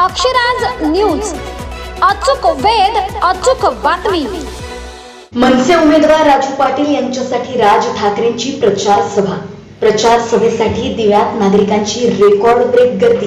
Akshraj news. अचूक वेध अचूक बातमी. मनसे उमेदवार राजू पाटील यांच्यासाठी राज ठाकरेंची प्रचार सभा. प्रचार सभेसाठी दिव्यात नागरिकांची रेकॉर्ड ब्रेक गर्दी.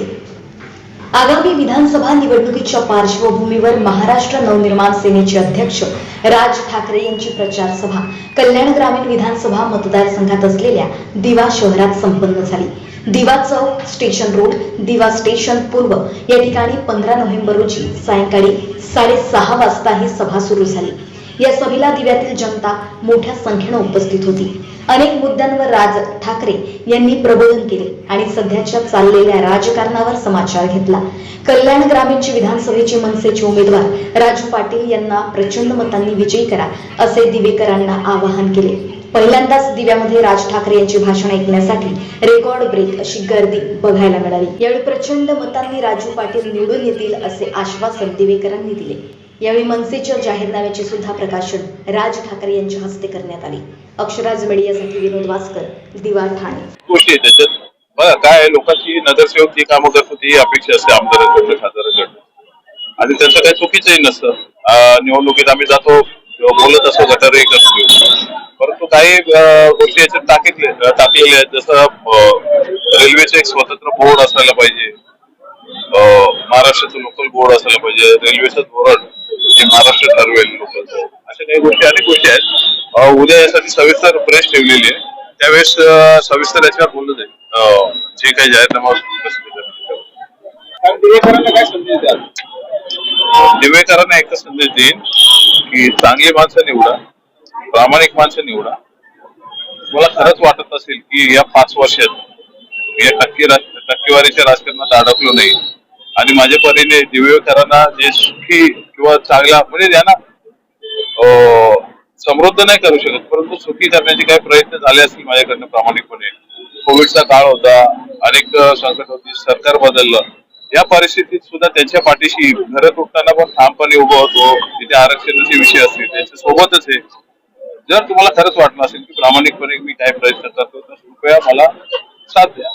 आगामी विधानसभा निवडणुकीच्या पार्श्वभूमीवर महाराष्ट्र नवनिर्माण सेनेचे अध्यक्ष राज ठाकरे यांची प्रचार सभा. कल्याण ग्रामीण विधानसभा मतदारसंघात असलेल्या दिवा शहरात संपन्न झाली. दिवा चौक स्टेशन रोड दिवा स्टेशन पूर्व. या ठिकाणी पंधरा नोव्हेंबर रोजी सायंकाळी साडेसहा वाजता ही सभा सुरू झाली. या सभेला दिव्यातील जनता मोठ्या संख्येनं उपस्थित होती. अनेक मुद्द्यांवर राज ठाकरे यांनी प्रबोधन केले आणि सध्याच्या चाललेल्या राजकारणावर समाचार घेतला. कल्याण ग्रामीणचे विधानसभेचे मनसेचे उमेदवार राजू पाटील यांना प्रचंड मतांनी विजयी करा असे दिवेकरांना आवाहन केले. पहिल्यांदाच दिव्यामध्ये राज ठाकरे यांचे भाषण ऐकण्यासाठी रेकॉर्ड ब्रेक अशी गर्दी बघायला मिळाली. यावेळी प्रचंड मतांनी राजू पाटील निवडून येतील असे आश्वासन दिवेकरांनी दिले. यावेळी मनसेच्या जाहीरनाम्याचे सुद्धा प्रकाशन राज ठाकरे यांच्या हस्ते करण्यात आले. अक्षराज मीडियासाठी विनोद वासकर दिवा ठाणे. काय लोकांची नगरसेवक जी कामं करत होती अपेक्षा असते आमदारांकडून खासदारांकडून आणि त्यांचं काही चुकीचंही नसतं. निवडणुकीत आम्ही जातो किंवा बोलत असतो गटारही करतो. परंतु काही गोष्टी याच्यात टाकले टाकलेल्या आहेत. जसं रेल्वेचं एक स्वतंत्र बोर्ड असायला पाहिजे. महाराष्ट्राचं लोकल बोर्ड असायला पाहिजे. रेल्वेचं धोरण जे महाराष्ट्र ठरवेल लोकलचं अशा काही गोष्टी अनेक गोष्टी आहेत. उद्या यासाठी सविस्तर प्रेस ठेवलेली आहे. त्यावेळेस सविस्तर याच्यावर बोललं जाईल जे काही जाहीरनामा. दिवेकरांना एकच संदेश देईन की चांगली माणसं निवडा. प्रामाणिक माणसं निवडा. मला खरंच वाटत असेल की या पाच वर्षात मी या टक्के टक्केवारीच्या राजकारणात अडकलो नाही. आणि माझ्या परीने दिव्यकरांना जे सुखी किंवा चांगला म्हणजे ज्यांना समृद्ध नाही करू शकत परंतु सुखी करण्याचे काही प्रयत्न झाले असतील माझ्याकडनं प्रामाणिकपणे. कोविडचा काळ होता अनेक संकट होती सरकार बदललं. या परिस्थितीत सुद्धा त्यांच्या पाठीशी घरं तुटताना पण ठामपणे उभं होतो. तिथे आरक्षणाचे विषय असतील त्यांच्या सोबतच आहे जर तुम्हाला खरंच वाटलं असेल की प्रामाणिकपणे मी काय प्रयत्न करतो तर कृपया मला साथ द्या.